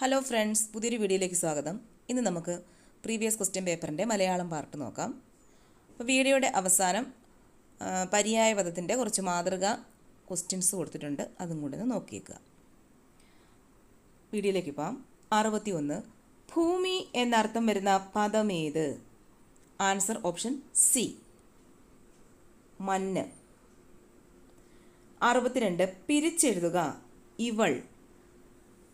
Hello friends പുതിയൊരു വീഡിയോയിലേക്ക് സ്വാഗതം. ഇന്ന് നമുക്ക് പ്രീവിയസ് ക്വസ്റ്റ്യൻ പേപ്പറിന്റെ മലയാളം പാർട്ട് നോക്കാം. അപ്പോൾ വീഡിയോയുടെ അവസാനം ആ, പര്യായ പദത്തിന്റെ കുറച്ച് മാതൃക ക്വസ്റ്റ്യൻസ് കൊടുത്തിട്ടുണ്ട്. അതും കൂടി ഒന്ന് നോക്കിയേക്കുക. വീഡിയോയിലേക്ക് പോകാം. അറുപത്തി ഒന്ന് ഭൂമി എന്നർത്ഥം വരുന്ന പദമേത് ആൻസർ ഓപ്ഷൻ സി മഞ്ഞ് അറുപത്തിരണ്ട് പിരിച്ചെഴുതുക. ഇവൾ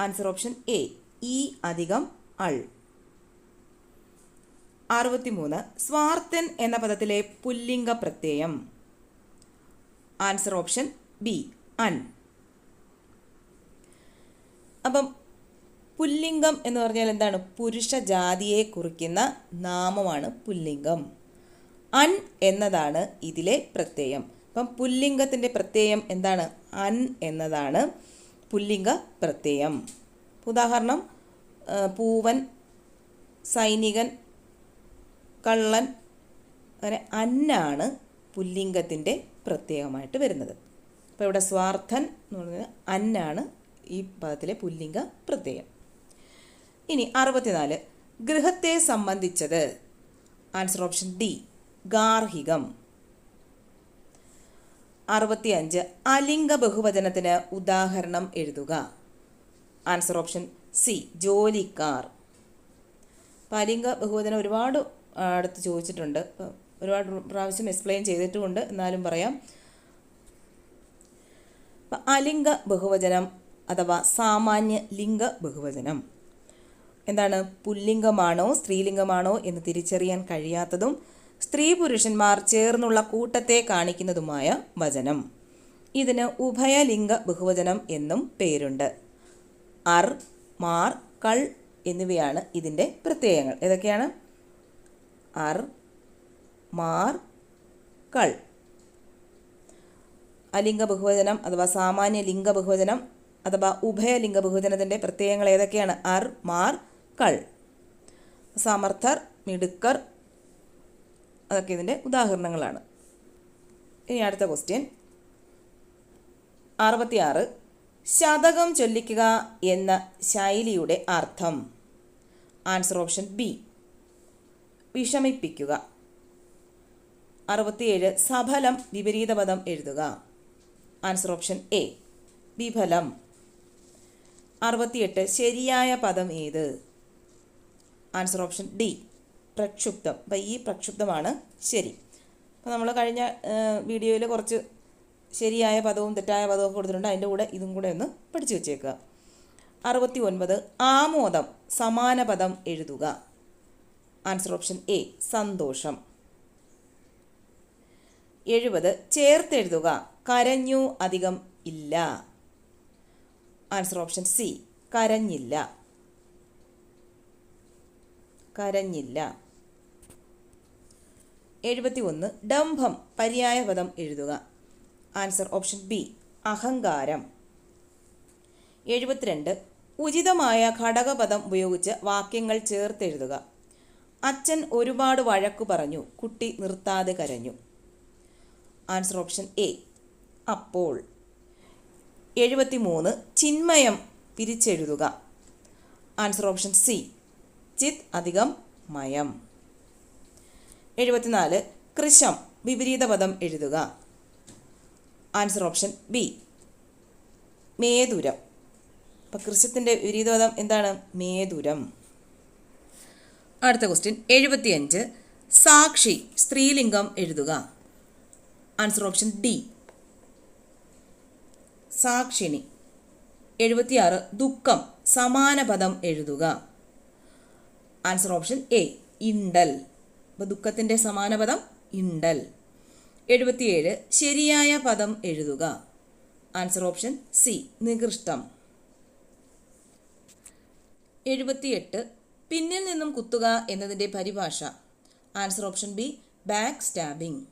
ആൻസർ ഓപ്ഷൻ എ ഇ അധികം അൾ. അറുപത്തിമൂന്ന് സ്വാർത്ഥൻ എന്ന പദത്തിലെ പുല്ലിംഗ പ്രത്യയം. ആൻസർ ഓപ്ഷൻ ബി അൻ അപ്പം പുല്ലിംഗം എന്ന് പറഞ്ഞാൽ എന്താണ്? പുരുഷ ജാതിയെ കുറിക്കുന്ന നാമമാണ് പുല്ലിംഗം. അൺ എന്നതാണ് ഇതിലെ പ്രത്യയം. അപ്പം പുല്ലിംഗത്തിന്റെ പ്രത്യയം എന്താണ്? അൻ എന്നതാണ്. പുല്ലിംഗ പ്രത്യയം. ഉദാഹരണം പൂവൻ സൈനികൻ കള്ളൻ അങ്ങനെ അന്നാണ് പുല്ലിംഗത്തിന്റെ പ്രത്യേകമായിട്ട് വരുന്നത്. അപ്പോൾ ഇവിടെ സ്വാർത്ഥൻ എന്ന് പറയുന്നത് അന്നാണ് ഈ പദത്തിലെ പുല്ലിംഗ പ്രത്യയം. ഇനി അറുപത്തിനാല് ഗൃഹത്തെ സംബന്ധിച്ചത്. ആൻസർ ഓപ്ഷൻ ഡി ഗാർഹികം. അറുപത്തിയഞ്ച് അലിംഗ ബഹുവചനത്തിന് ഉദാഹരണം എഴുതുക. ആൻസർ ഓപ്ഷൻ സി ജോലിക്കാർ. അപ്പോൾ അലിംഗ ബഹുവചനം ഒരുപാട് അടുത്ത് ചോദിച്ചിട്ടുണ്ട്. ഒരുപാട് പ്രാവശ്യം എക്സ്പ്ലെയിൻ ചെയ്തിട്ടുമുണ്ട്. എന്നാലും പറയാം. അലിംഗ ബഹുവചനം അഥവാ സാമാന്യ ലിംഗ ബഹുവചനം. എന്താണ്? പുല്ലിംഗമാണോ സ്ത്രീലിംഗമാണോ എന്ന് തിരിച്ചറിയാൻ കഴിയാത്തതും സ്ത്രീ പുരുഷന്മാർ ചേർന്നുള്ള കൂട്ടത്തെ കാണിക്കുന്നതുമായ വചനം. ഇതിന് ഉഭയലിംഗ ബഹുവചനം എന്നും പേരുണ്ട്. അർ മാർ കൾ എന്നിവയാണ് ഇതിന്റെ പ്രത്യയങ്ങൾ. ഏതൊക്കെയാണ്? അർ മാർ കൾ. അലിംഗ ബഹുവചനം അഥവാ സാമാന്യ ലിംഗ ബഹുവചനം അഥവാ ഉഭയലിംഗ ബഹുവചനത്തിന്റെ പ്രത്യയങ്ങൾ ഏതൊക്കെയാണ്? അർ മാർ കൾ. സമർത്ഥർ മിടുക്കർ അതൊക്കെ ഇതിന്റെ ഉദാഹരണങ്ങളാണ്. ഇനി അടുത്ത ക്വസ്റ്റ്യൻ അറുപത്തിയാറ്. ശതകം ചൊല്ലിക്കുക എന്ന ശൈലിയുടെ അർത്ഥം. ആൻസർ ഓപ്ഷൻ ബി വിഷമിപ്പിക്കുക. അറുപത്തിയേഴ്. സഫലം വിപരീത പദം എഴുതുക. ആൻസർ ഓപ്ഷൻ എ വിഫലം. അറുപത്തിയെട്ട്. ശരിയായ പദം ഏത്? ആൻസർ ഓപ്ഷൻ ഡി പ്രക്ഷുബ്ധം. അപ്പം ഈ പ്രക്ഷുബ്ധമാണ് ശരി. അപ്പോൾ നമ്മൾ കഴിഞ്ഞ വീഡിയോയിൽ കുറച്ച് ശരിയായ പദവും തെറ്റായ പദവും കൊടുത്തിട്ടുണ്ട്. അതിന്റെ കൂടെ ഇതും കൂടെ ഒന്ന് പഠിച്ചു വെച്ചേക്കുക. അറുപത്തി ഒൻപത് ആമോദം സമാന പദം എഴുതുക. ആൻസർ ഓപ്ഷൻ എ സന്തോഷം. എഴുപത് ചേർത്തെഴുതുക. കരഞ്ഞു അധികം ഇല്ല. ആൻസർ ഓപ്ഷൻ സി കരഞ്ഞില്ല. കരഞ്ഞില്ല. എഴുപത്തി ഒന്ന് ഡംഭം പര്യായ പദം എഴുതുക. ആൻസർ ഓപ്ഷൻ ബി അഹങ്കാരം. എഴുപത്തിരണ്ട് ഉചിതമായ ഘടകപദം ഉപയോഗിച്ച് വാക്യങ്ങൾ ചേർത്തെഴുതുക. അച്ഛൻ ഒരുപാട് വഴക്കു പറഞ്ഞു കുട്ടി നിർത്താതെ കരഞ്ഞു. ആൻസർ ഓപ്ഷൻ എ അപ്പോൾ. എഴുപത്തിമൂന്ന് ചിന്മയം പിരിച്ചെഴുതുക. ആൻസർ ഓപ്ഷൻ സി ചിത് അധികം മയം. എഴുപത്തിനാല് കൃശം വിപരീത പദം എഴുതുക. ആൻസർ ഓപ്ഷൻ ബി മേദുരം അപ്പം കൃശത്തിന്റെ വിപരീത പദം എന്താണ്? മേദുരം അടുത്ത ക്വസ്റ്റ്യൻ എഴുപത്തിയഞ്ച് സാക്ഷി സ്ത്രീലിംഗം എഴുതുക. ആൻസർ ഓപ്ഷൻ ഡി സാക്ഷിണി. എഴുപത്തിയാറ് ദുഃഖം സമാന പദം എഴുതുക. ആൻസർ ഓപ്ഷൻ എ ഇണ്ടൽ. അപ്പോൾ ദുഃഖത്തിന്റെ സമാന പദം ഇണ്ടൽ. എഴുപത്തിയേഴ് ശരിയായ പദം എഴുതുക. ആൻസർ ഓപ്ഷൻ സി നികൃഷ്ടം. എഴുപത്തിയെട്ട് പിന്നിൽ നിന്നും കുത്തുക എന്നതിന്റെ പരിഭാഷ. Answer option B back stabbing.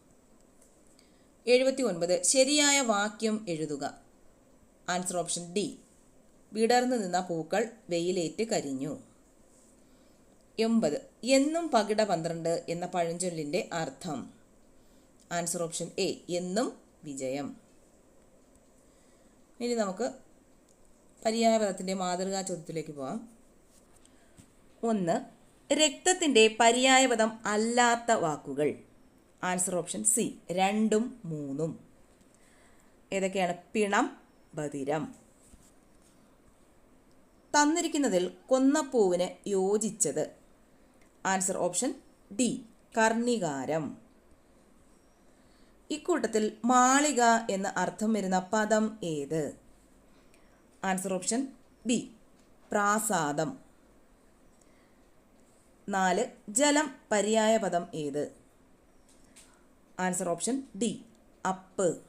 എഴുപത്തി ഒൻപത് ശരിയായ വാക്യം എഴുതുക. ആൻസർ ഓപ്ഷൻ ഡി വിടർന്നു നിന്ന പൂക്കൾ വെയിലേറ്റ് കരിഞ്ഞു. എൺപത്. എന്നും പകിട പന്ത്രണ്ട് എന്ന പഴഞ്ചൊല്ലിന്റെ അർത്ഥം. ആൻസർ ഓപ്ഷൻ എ എന്നും വിജയം. ഇനി നമുക്ക് പര്യായ പദത്തിന്റെ മാതൃകാ ചോദ്യത്തിലേക്ക് പോവാം. ഒന്ന് രക്തത്തിന്റെ പര്യായപദം അല്ലാത്ത വാക്കുകൾ. ആൻസർ ഓപ്ഷൻ സി രണ്ടും മൂന്നും. ഏതൊക്കെയാണ്? പിണം ബദിരം തന്നിരിക്കുന്നതിൽ കൊന്നപ്പൂവിന് യോജിച്ചത് ആൻസർ ഓപ്ഷൻ ഡി കർണികാരം. ഇക്കൂട്ടത്തിൽ മാളിക എന്ന അർത്ഥം വരുന്ന പദം ഏത്? ആൻസർ ഓപ്ഷൻ ബി പ്രാസാദം. നാല് ജലം പര്യായ പദം ഏത്? ആൻസർ ഓപ്ഷൻ ഡി അപ്പ്.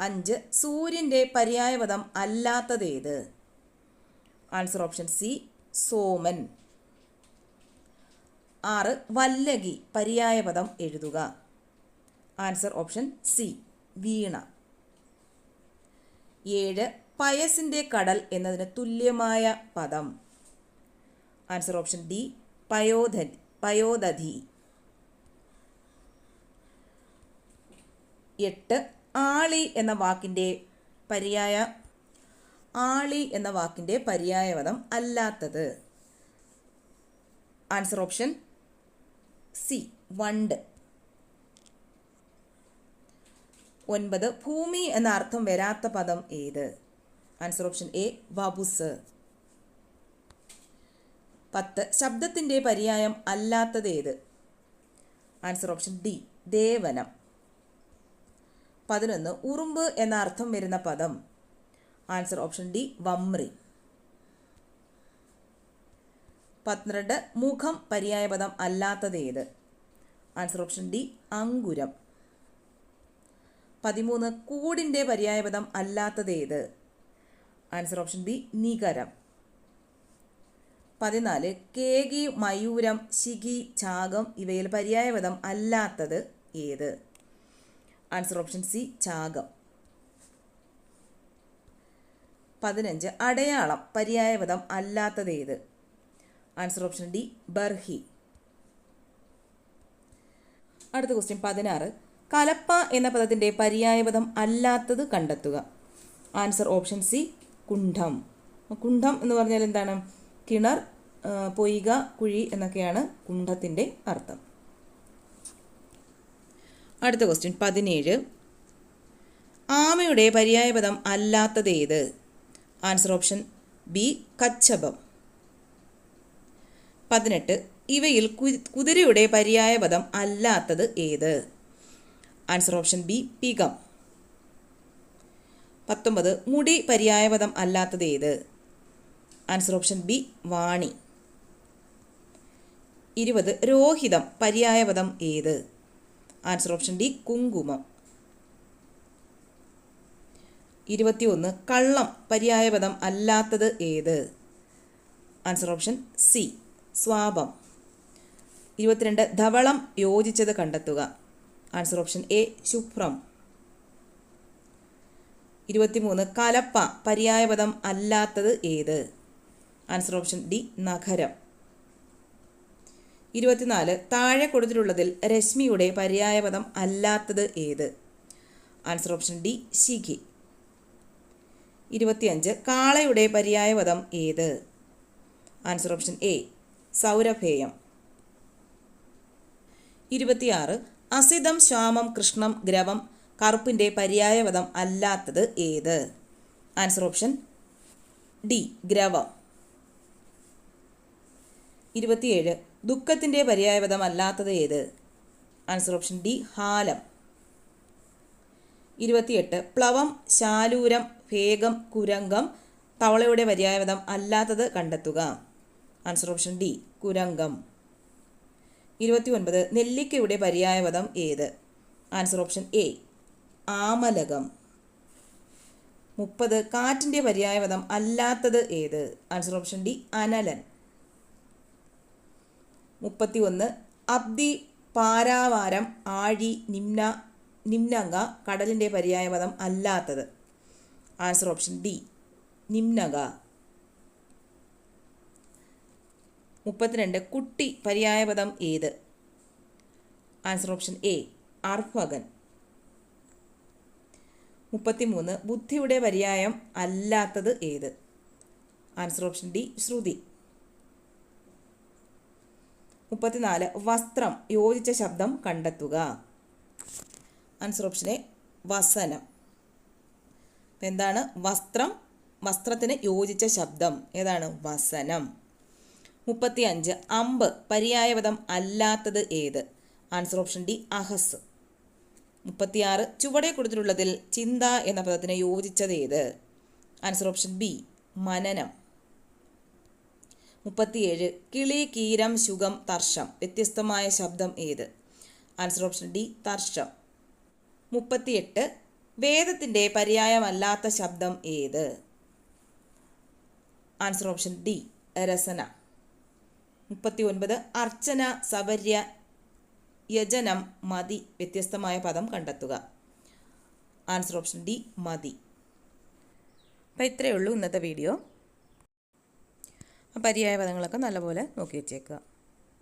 അഞ്ച് സൂര്യന്റെ പര്യായപദം അല്ലാത്തതേത്? ആൻസർ ഓപ്ഷൻ സി സോമൻ. ആറ് വല്ലകി പര്യായപദം എഴുതുക. ആൻസർ ഓപ്ഷൻ സി വീണ. ഏഴ് പയസിന്റെ കടൽ എന്നതിന് തുല്യമായ പദം. ആൻസർ ഓപ്ഷൻ ഡി പയോധ പയോദധി എട്ട് ആളി എന്ന വാക്കിന്റെ പര്യായ ആളി എന്ന വാക്കിന്റെ പര്യായപദം അല്ലാത്തത്. ആൻസർ ഓപ്ഷൻ സി വണ്ട്. ഒൻപത് ഭൂമി എന്ന അർത്ഥം വരാത്ത പദം ഏത്? ആൻസർ ഓപ്ഷൻ എ വബുസ്. പത്ത് ശബ്ദത്തിന്റെ പര്യായം അല്ലാത്തത് ഏത്? ആൻസർ ഓപ്ഷൻ ഡി ദേവനം. പതിനൊന്ന് ഉറുമ്പ് എന്ന അർത്ഥം വരുന്ന പദം. ആൻസർ ഓപ്ഷൻ ഡി വമ്രി. പന്ത്രണ്ട് മുഖം പര്യായപദം അല്ലാത്തത് ഏത്? ആൻസർ ഓപ്ഷൻ ഡി അങ്കുരം. പതിമൂന്ന് കൂടിന്റെ പര്യായപദം അല്ലാത്തത് ഏത്? ആൻസർ ഓപ്ഷൻ ബി നികരം. പതിനാല് കേകി മയൂരം ശിഖി ചാകം ഇവയിൽ പര്യായപദം അല്ലാത്തത് ഏത്? ആൻസർ ഓപ്ഷൻ സി ചാകം. പതിനഞ്ച് അടയാളം പര്യായപദം അല്ലാത്തത് ഏത്? ആൻസർ ഓപ്ഷൻ ഡി ബർഹി. അടുത്ത ക്വസ്റ്റ്യൻ പതിനാറ്. കലപ്പ എന്ന പദത്തിന്റെ പര്യായപദം അല്ലാത്തത് കണ്ടെത്തുക. ആൻസർ ഓപ്ഷൻ സി കുണ്ഠം. കുണ്ഠം എന്ന് പറഞ്ഞാൽ എന്താണ്? കിണർ പൊയ്ക കുഴി എന്നൊക്കെയാണ് കുണ്ഠത്തിന്റെ അർത്ഥം. അടുത്ത ക്വസ്റ്റ്യൻ പതിനേഴ്. ആമയുടെ പര്യായപദം അല്ലാത്തത് ഏത്? ആൻസർ ഓപ്ഷൻ ബി കച്ചപം. പതിനെട്ട്. ഇവയിൽ കുതിരയുടെ പര്യായപദം അല്ലാത്തത് ഏത്? ആൻസർ ഓപ്ഷൻ ബി പികം. പത്തൊമ്പത്. മുടി പര്യായപദം അല്ലാത്തത് ഏത്? ആൻസർ ഓപ്ഷൻ ബി വാണി. ഇരുപത്. രോഹിതം പര്യായപദം ഏത്? ആൻസർ ഓപ്ഷൻ ഡി കുങ്കുമം. ഇരുപത്തിയൊന്ന്. കള്ളം പര്യായപദം അല്ലാത്തത് ഏത്? Answer option C. സ്വാപം. ഇരുപത്തിരണ്ട് ധവളം യോജിച്ചത് കണ്ടെത്തുക. ആൻസർ ഓപ്ഷൻ എ ശുഭ്രം. ഇരുപത്തിമൂന്ന് കലപ്പ പര്യായപദം അല്ലാത്തത് ഏത്? ആൻസർ ഓപ്ഷൻ ഡി നഗരം ഇരുപത്തിനാല് താഴെ കൊടുത്തിട്ടുള്ളതിൽ രശ്മിയുടെ പര്യായപദം അല്ലാത്തത് ഏത്? ആൻസർ ഓപ്ഷൻ ഡി ശിഖി. ഇരുപത്തിയഞ്ച് കാളയുടെ പര്യായപദം ഏത്? ആൻസർ ഓപ്ഷൻ എ സൗരഭേയം. ഇരുപത്തിയാറ്. അസിതം ശ്യാമം കൃഷ്ണം ഗ്രവം കറുപ്പിന്റെ പര്യായപദം അല്ലാത്തത് ഏത്? ആൻസർ ഓപ്ഷൻ ഡി ഗ്രവം ഇരുപത്തിയേഴ്. ദുഃഖത്തിന്റെ പര്യായപദം അല്ലാത്തത് ഏത്? ആൻസർ ഓപ്ഷൻ ഡി ഹാലം. ഇരുപത്തിയെട്ട്. പ്ലവം ശാലൂരം ഭേഗം കുരങ്കം തവളയുടെ പര്യായപദം അല്ലാത്തത് കണ്ടെത്തുക. ആൻസർ ഓപ്ഷൻ ഡി കുരങ്കം ഇരുപത്തി ഒൻപത് നെല്ലിക്കയുടെ പര്യായപദം ഏത്? ആൻസർ ഓപ്ഷൻ എ ആമലകം. മുപ്പത് കാറ്റിന്റെ പര്യായപദം അല്ലാത്തത് ഏത്? ആൻസർ ഓപ്ഷൻ ഡി അനലൻ. മുപ്പത്തി ഒന്ന് അബ്ദി പാരാവാരം ആഴി നിമ്ന നിമ്നങ്ക കടലിന്റെ പര്യായപദം അല്ലാത്തത്. ആൻസർ ഓപ്ഷൻ ഡി നിമ്നക മുപ്പത്തിരണ്ട് കുട്ടി പര്യായപദം ഏത്? ആൻസർ ഓപ്ഷൻ എ അർഭകൻ മുപ്പത്തിമൂന്ന് ബുദ്ധിയുടെ പര്യായം അല്ലാത്തത് ഏത്? ആൻസർ ഓപ്ഷൻ ഡി ശ്രുതി. മുപ്പത്തിനാല് വസ്ത്രം യോജിച്ച ശബ്ദം കണ്ടെത്തുക. ആൻസർ ഓപ്ഷൻ എ വസനം. എന്താണ്? വസ്ത്രം വസ്ത്രത്തിന് യോജിച്ച ശബ്ദം. ഏതാണ്? വസനം. മുപ്പത്തി അഞ്ച് അമ്പ്. പര്യായപദം അല്ലാത്തത് ഏത്? ആൻസർ ഓപ്ഷൻ ഡി അഹസ്. മുപ്പത്തിയാറ്. ചുവടെ കൊടുത്തിട്ടുള്ളതിൽ ചിന്ത എന്ന പദത്തിന് യോജിച്ചത് ഏത്? ആൻസർ ഓപ്ഷൻ ബി മനനം. മുപ്പത്തിയേഴ്. കിളി കീരം ശുഗം തർഷം വ്യത്യസ്തമായ ശബ്ദം ഏത്? ആൻസർ ഓപ്ഷൻ ഡി തർഷം മുപ്പത്തിയെട്ട്. വേദത്തിന്റെ പര്യായമല്ലാത്ത ശബ്ദം ഏത്? ആൻസർ ഓപ്ഷൻ ഡി രസന. മുപ്പത്തി ഒൻപത് അർച്ചന സവര്യ യജനം മതി വ്യത്യസ്തമായ പദം കണ്ടെത്തുക. ആൻസർ ഓപ്ഷൻ ഡി മതി. അപ്പോൾ ഇത്രയേ ഉള്ളൂ ഇന്നത്തെ വീഡിയോ പര്യായ പദങ്ങളൊക്കെ നല്ലപോലെ നോക്കി വെച്ചേക്കുക.